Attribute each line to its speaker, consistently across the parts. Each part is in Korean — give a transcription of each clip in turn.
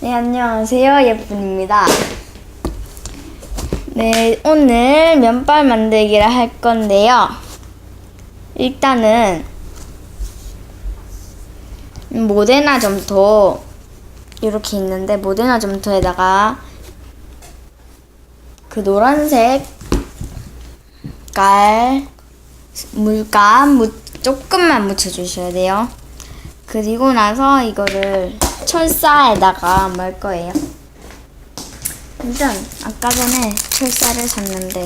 Speaker 1: 네, 안녕하세요. 예쁜입니다. 네, 오늘 면발 만들기를 할 건데요. 일단은 모데나 점토 이렇게 있는데 모데나 점토에다가 그 노란색 깔 물감 무, 조금만 묻혀주셔야 돼요. 그리고 나서 이거를 철사에다가 말 거예요. 일단 아까 전에 철사를 샀는데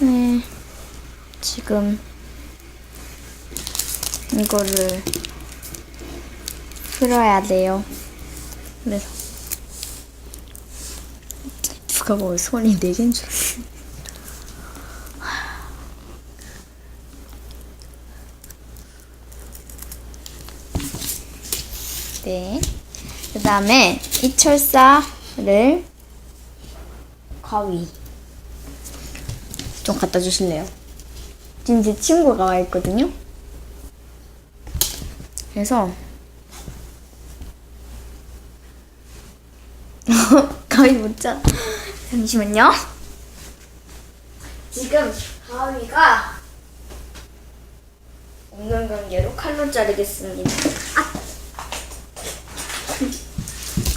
Speaker 1: 네 지금 이거를 풀어야 돼요. 그래서 누가 뭐 손이 네 개인 줄 알았어. 네. 그 다음에 이 철사를 가위 좀 갖다 주실래요? 지금 제 친구가 와 있거든요. 그래서 가위 못 자. 잠시만요. 지금 가위가 없는 관계로 칼로 자르겠습니다. 아!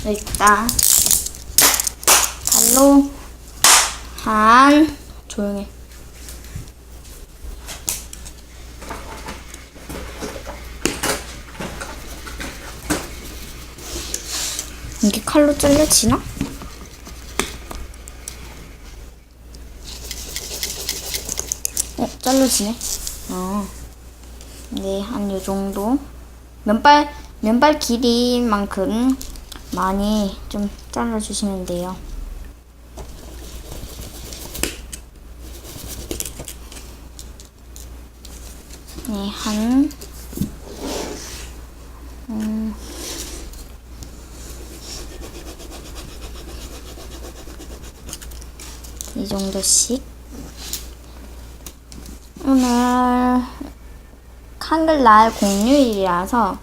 Speaker 1: 일단 칼로 한 조용해. 이게 칼로 잘려지나? 어, 잘려지네. 어. 네, 한 요 정도. 면발, 면발 길이만큼 많이 좀 잘라주시면 돼요. 네, 한, 음, 이 정도씩. 오늘 한글날 공휴일이라서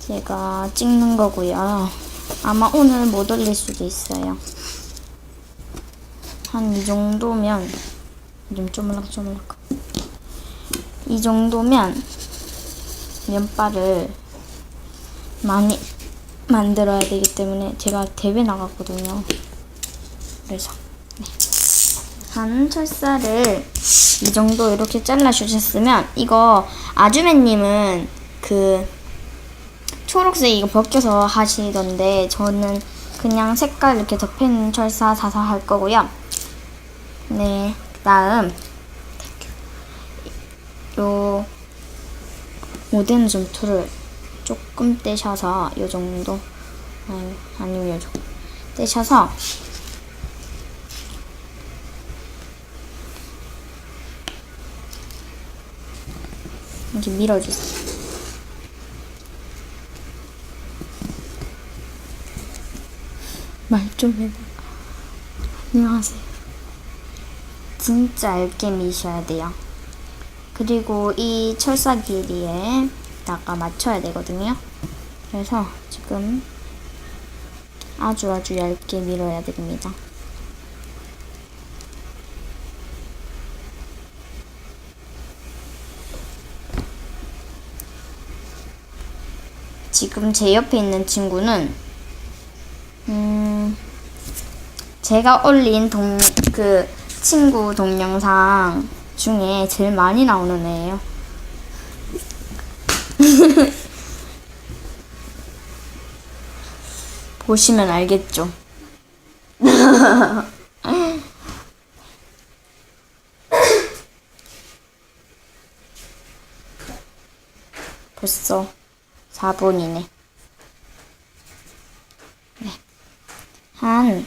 Speaker 1: 제가 찍는 거고요. 아마 오늘 못 올릴 수도 있어요. 한 이 정도면 좀 쪼물락 쪼물락. 이 정도면 면발을 많이 만들어야 되기 때문에 제가 대회 나갔거든요. 그래서 네. 한 철사를 이 정도 이렇게 잘라 주셨으면 이거 아주매님은 그 초록색 이거 벗겨서 하시던데 저는 그냥 색깔 이렇게 덮인 철사 사서 할 거고요. 네, 그다음 요 모든 점토를 조금 떼셔서 요 정도 아니, 아니면 요 정도 떼셔서 이렇게 밀어주세요. 말 좀 해봐. 안녕하세요. 진짜 얇게 미셔야 돼요. 그리고 이 철사 길이에 다가 맞춰야 되거든요. 그래서 지금 아주 아주 얇게 밀어야 됩니다. 지금 제 옆에 있는 친구는 음 제가 올린 동 그 친구 동영상 중에 제일 많이 나오는 애예요. 보시면 알겠죠. 벌써 4분이네. 네. 한,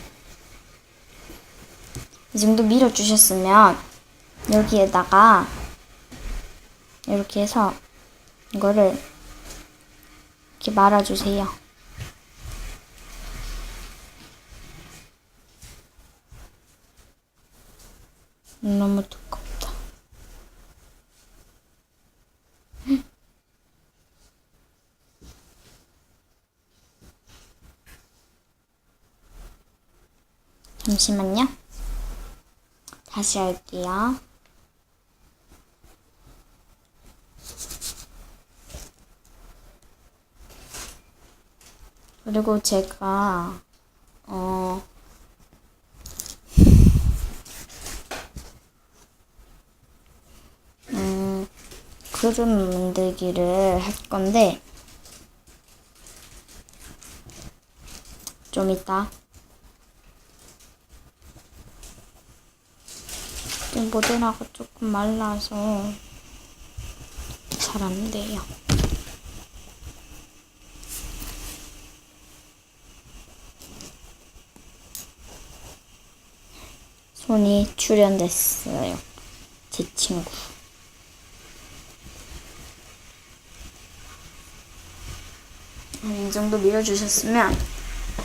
Speaker 1: 지금도 밀어주셨으면 여기에다가 이렇게 해서 이거를 이렇게 말아주세요. 너무 두껍다. 잠시만요. 다시 할게요. 그리고 제가 어 음, 그림 만들기를 할 건데 좀 이따 모델하고 조금 말라서 잘 안 돼요. 손이 출연됐어요. 제 친구. 음, 이 정도 밀어주셨으면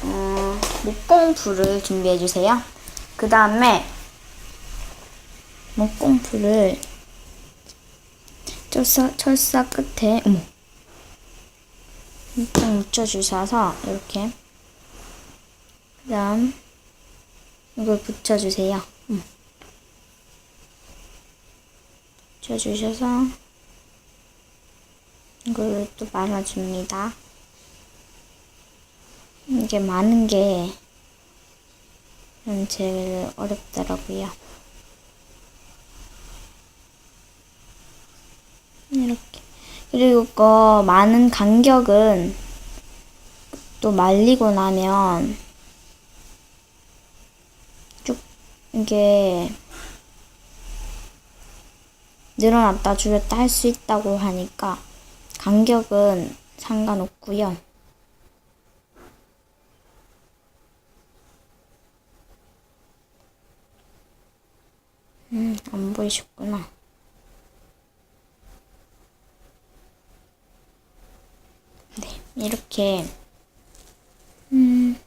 Speaker 1: 어, 목공풀을 준비해주세요. 그 다음에 목공풀을 철사, 철사 끝에 어머 딱 묻혀주셔서 이렇게 그 다음 이걸 붙여주세요. 음. 붙여주셔서 이걸 또 말아줍니다. 이게 많은 게 음, 제일 어렵더라고요. 이렇게. 그리고 그 많은 간격은 또 말리고 나면 쭉 이게 늘어났다 줄였다 할 수 있다고 하니까 간격은 상관없고요. 음, 안 보이셨구나. 네, 이렇게 음,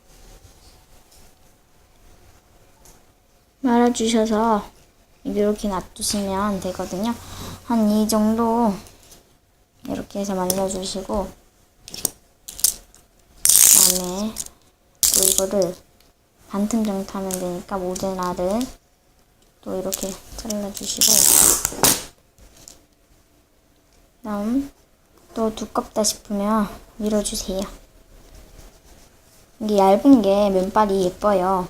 Speaker 1: 말아주셔서 이렇게 놔두시면 되거든요. 한 이 정도 이렇게 해서 말려주시고 그다음에 또 이거를 반틈 정도 하면 되니까 알을 또 이렇게 잘라주시고 다음 또 두껍다 싶으면 밀어주세요. 이게 얇은 게 면발이 예뻐요.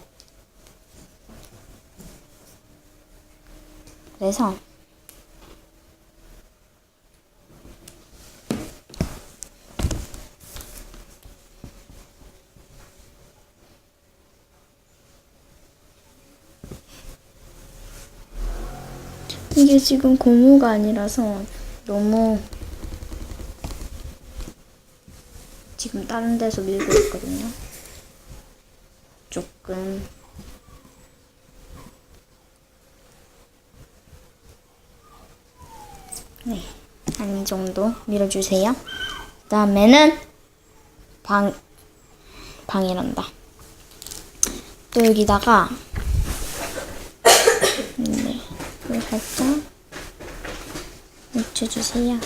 Speaker 1: 그래서 이게 지금 고무가 아니라서 너무 지금 다른 데서 밀고 있거든요. 조금 네, 한 이 정도 밀어주세요. 그 다음에는 방, 방이란다. 또 여기다가 네, 살짝 묻혀주세요.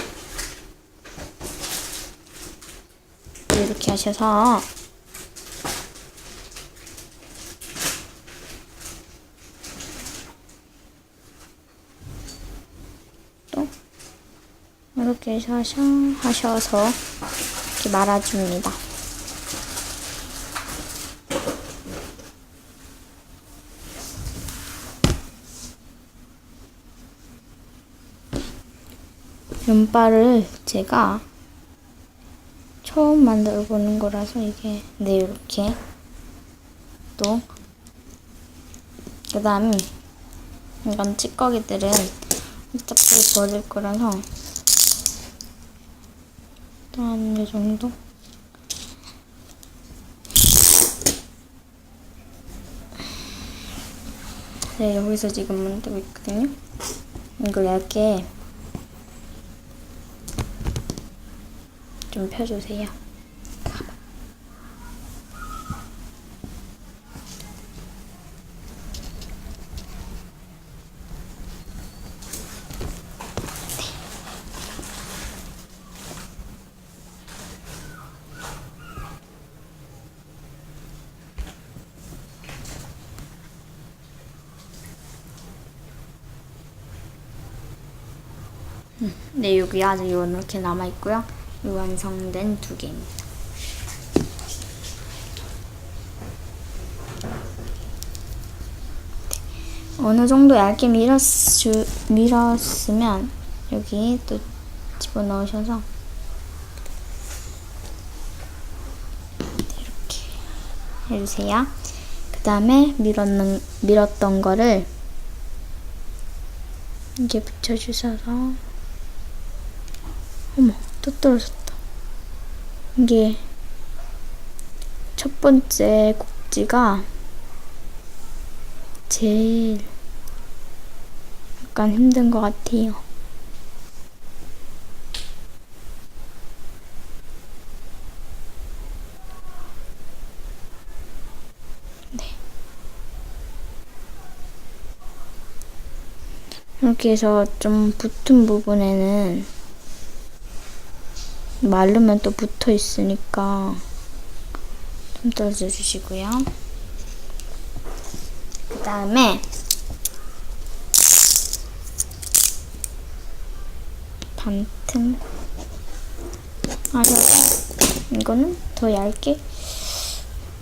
Speaker 1: 이렇게 하셔서 또 이렇게 하셔, 하셔서 이렇게 말아줍니다. 면발을 제가 처음 만들어 보는 거라서 이게 네 이렇게. 또. 그다음 이건 찌꺼기들은 어차피 버릴 거라서. 또한이 정도? 네 여기서 지금 만들고 있거든요. 이걸 얇게 좀 펴주세요. 네. 네, 여기 아직 이렇게 남아있고요. 이 완성된 두 개입니다. 어느 정도 얇게 밀었, 밀었으면 여기 또 집어넣으셔서 이렇게 해주세요. 그 다음에 밀었는, 밀었던 거를 이게 붙여주셔서 떨어졌다. 이게 첫 번째 꼭지가 제일 약간 힘든 것 같아요. 네. 이렇게 해서 좀 붙은 부분에는 마르면 또 붙어 있으니까 좀 떨어져 주시고요. 그 다음에 반틈 아려 이거는 더 얇게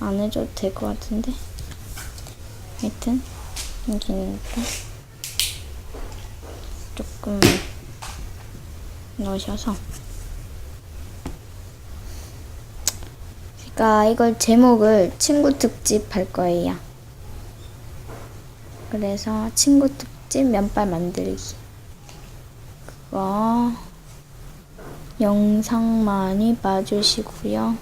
Speaker 1: 안 해줘도 될 것 같은데 하여튼 여기니까 조금 넣으셔서 제가 이걸 제목을 친구 특집 할 거예요. 그래서 친구 특집 면발 만들기. 그거 영상 많이 봐주시고요.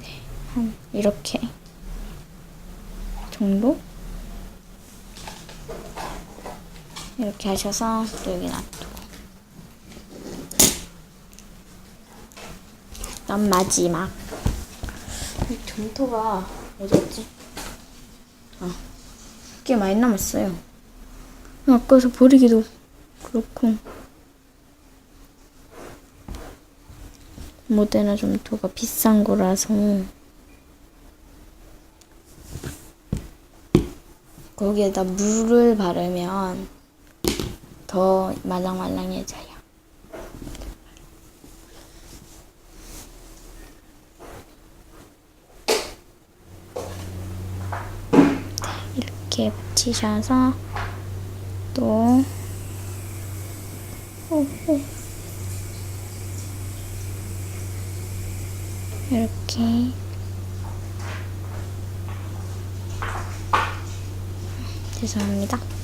Speaker 1: 네, 한 이렇게 정도? 이렇게 하셔서 또 여기 놔두고. 그럼 마지막. 이 점토가 어디였지? 아, 꽤 많이 남았어요. 아까서 버리기도 그렇고. 모데나 점토가 비싼 거라서. 거기에다 물을 바르면 더 말랑말랑해져요. 이렇게 붙이셔서 또. 이렇게 죄송합니다.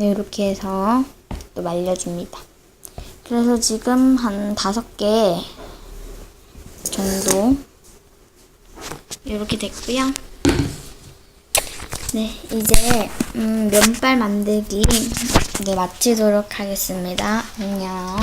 Speaker 1: 네, 이렇게 해서 또 말려줍니다. 그래서 지금 한 다섯 개 정도 이렇게 됐고요. 네, 이제 음, 면발 만들기 네, 마치도록 하겠습니다. 안녕.